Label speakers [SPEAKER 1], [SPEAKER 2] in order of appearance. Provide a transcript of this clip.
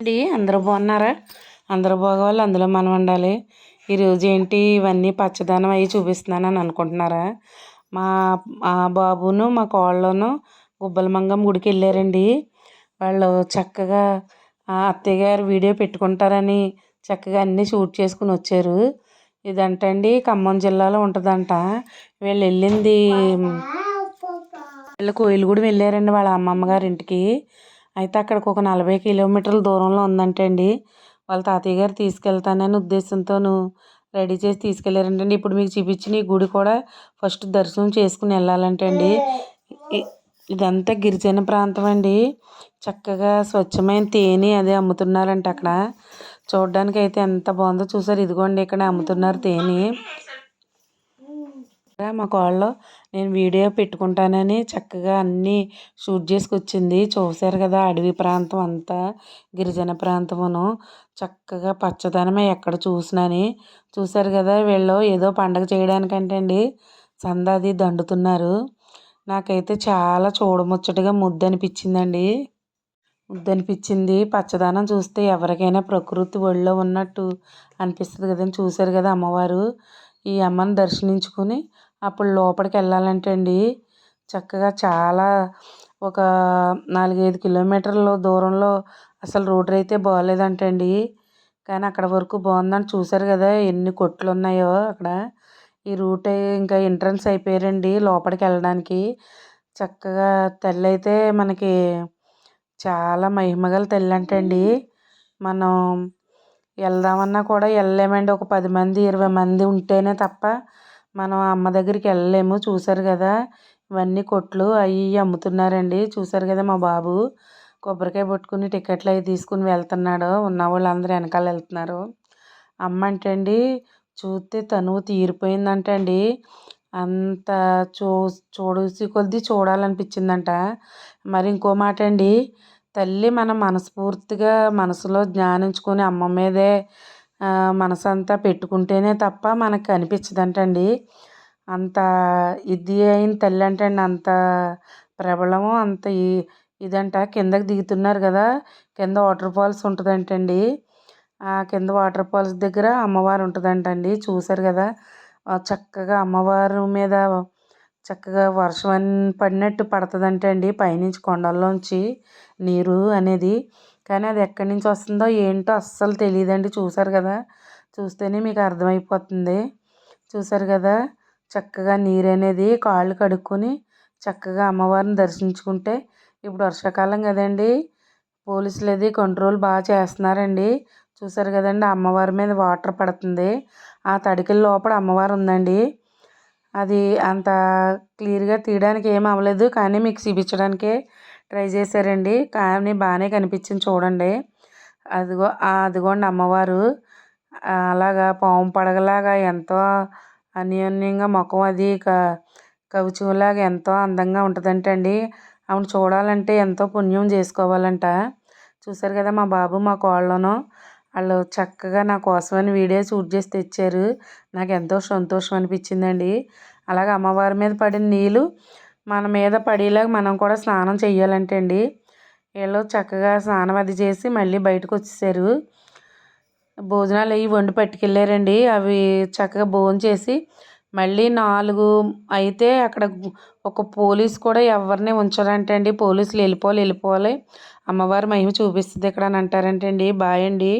[SPEAKER 1] అండి? అందరూ బాగున్నారా? అందరూ బాగోవాలి అందులో మనం ఉండాలి. ఈరోజు ఏంటి? ఇవన్నీ పచ్చదనం అవి చూపిస్తున్నానని అనుకుంటున్నారా? మా మా బాబును మా కోళ్ళను గుబ్బలమంగం గుడికి వెళ్ళారండి. వాళ్ళు చక్కగా అత్తయ్య గారు వీడియో పెట్టుకుంటారని చక్కగా అన్నీ షూట్ చేసుకుని వచ్చారు. ఇదంటండి ఖమ్మం జిల్లాలో ఉంటుందంట. వీళ్ళు వెళ్ళింది వీళ్ళు కోయిలగూడెం వెళ్ళారండి వాళ్ళ అమ్మమ్మ గారి ఇంటికి అయితే అక్కడికి ఒక నలభై కిలోమీటర్ల దూరంలో ఉందంటే అండి వాళ్ళ తాతయ్య గారు తీసుకెళ్తానని ఉద్దేశంతోను రెడీ చేసి తీసుకెళ్ళారంటండి ఇప్పుడు మీకు చూపించిన ఈ గుడి కూడా ఫస్ట్ దర్శనం చేసుకుని వెళ్ళాలంటే అండి ఇదంతా గిరిజన ప్రాంతం అండి చక్కగా స్వచ్ఛమైన తేనె అదే అమ్ముతున్నారంట అక్కడ. చూడడానికి అయితే ఎంత బాగుందో చూసారు. ఇదిగోండి ఇక్కడ అమ్ముతున్నారు తేనె. మా కోళ్ళు నేను వీడియో పెట్టుకుంటానని చక్కగా అన్నీ షూట్ చేసుకొచ్చింది. చూశారు కదా అడవి ప్రాంతం అంతా గిరిజన ప్రాంతమును. చక్కగా పచ్చదనమే ఎక్కడ చూసినని. చూశారు కదా వీళ్ళు ఏదో పండగ చేయడానికంటే అండి సందాది దండుతున్నారు. నాకైతే చాలా చూడముచ్చటగా ముద్దు అనిపించిందండి ముద్దు అనిపించింది పచ్చదనం చూస్తే ఎవరికైనా ప్రకృతి ఒళ్ళో ఉన్నట్టు అనిపిస్తుంది కదండి. చూశారు కదా అమ్మవారు. ఈ అమ్మని దర్శించుకుని అప్పుడు లోపలికి వెళ్ళాలంటే అండి చక్కగా చాలా ఒక నాలుగైదు కిలోమీటర్లు దూరంలో అసలు రోడ్డు అయితే బాగోలేదంట అండి కానీ అక్కడ వరకు బాగుందని చూసారు కదా ఎన్ని కొట్లు ఉన్నాయో అక్కడ. ఈ రూట్ ఇంకా ఎంట్రన్స్ అయిపోయారండి లోపలికి వెళ్ళడానికి చక్కగా తల్లి అయితే మనకి చాలా మహిమగల తల్లి అంటండి మనం వెళ్దామన్నా కూడా వెళ్ళలేమండి. ఒక పది మంది ఇరవై మంది ఉంటేనే తప్ప మనం అమ్మ దగ్గరికి వెళ్ళలేము. చూసారు కదా? ఇవన్నీ కొట్లు అవి అమ్ముతున్నారండి. చూసారు కదా మా బాబు? కొబ్బరికాయ పట్టుకుని టికెట్లు అవి తీసుకుని వెళ్తున్నాడు. ఉన్న వాళ్ళందరూ వెనకాల వెళ్తున్నారు. అమ్మ అంటే అండి చూస్తే తనువు తీరిపోయిందంట అండి అంత చూ చూసి కొద్దీ చూడాలనిపించిందంట. మరి ఇంకో మాట అండి తల్లి మనం మనస్ఫూర్తిగా మనసులో జ్ఞానించుకొని అమ్మ మీదే మనసంతా పెట్టుకుంటేనే తప్ప మనకు కనిపించదంటండి అంత ఇది అయిన తల్లి అంటండి అంత ప్రబలము అంత ఇదంట. కిందకి దిగుతున్నారు కదా కింద వాటర్ ఫాల్స్ ఉంటుందంటండి. ఆ కింద వాటర్ ఫాల్స్ దగ్గర అమ్మవారు ఉంటుందంటండి. చూశారు కదా చక్కగా అమ్మవారు మీద చక్కగా వర్షం పడినట్టు పడుతుందంట అండి పైనుంచి కొండల్లోంచి నీరు అనేది. కానీ అది ఎక్కడి నుంచి వస్తుందో ఏంటో అస్సలు తెలియదండి చూసారు కదా? చూస్తేనే మీకు అర్థమైపోతుంది. చూసారు కదా? చక్కగా నీరు అనేది కాళ్ళు కడుక్కొని చక్కగా అమ్మవారిని దర్శించుకుంటే ఇప్పుడు వర్షాకాలం కదండి. పోలీసులు అది కంట్రోల్ బాగా చేస్తున్నారండి. చూసారు కదండి? అమ్మవారి మీద వాటర్ పడుతుంది. ఆ తడికల లోపల అమ్మవారు ఉందండి. అది అంత క్లియర్గా తీయడానికి ఏం అవ్వలేదు. కానీ మీకు చూపించడానికే ట్రై చేశారండి. కానీ బాగానే కనిపించింది చూడండి. అదిగో అదిగోండి అమ్మవారు. అలాగా పాము పడగలాగా ఎంతో అన్యోన్యంగా ముఖం అది క కవచంలాగా ఎంతో అందంగా ఉంటుందంట అండి ఆమెను చూడాలంటే ఎంతో పుణ్యం చేసుకోవాలంట. చూసారు కదా మా బాబు మా కోళ్ళను. వాళ్ళు చక్కగా నా కోసమని వీడియో షూట్ చేసి తెచ్చారు. నాకు ఎంతో సంతోషం అనిపించిందండి. అలాగే అమ్మవారి మీద పడిన నీళ్ళు మన మీద పడేలాగా మనం కూడా స్నానం చేయాలంటే అండి. వీళ్ళు చక్కగా స్నానం అది చేసి మళ్ళీ బయటకు వచ్చేసారు. భోజనాలు అవి వండి పట్టుకెళ్ళారండి. అవి చక్కగా భోజనం చేసి మళ్ళీ నాలుగు అయితే అక్కడ ఒక పోలీస్ కూడా ఎవరిని ఉంచారంటే అండి. పోలీసులు వెళ్ళిపోవాలి వెళ్ళిపోవాలి. అమ్మవారి మహిమ చూపిస్తుంది ఇక్కడ అని అంటారంటే అండి బాయ్ అండి.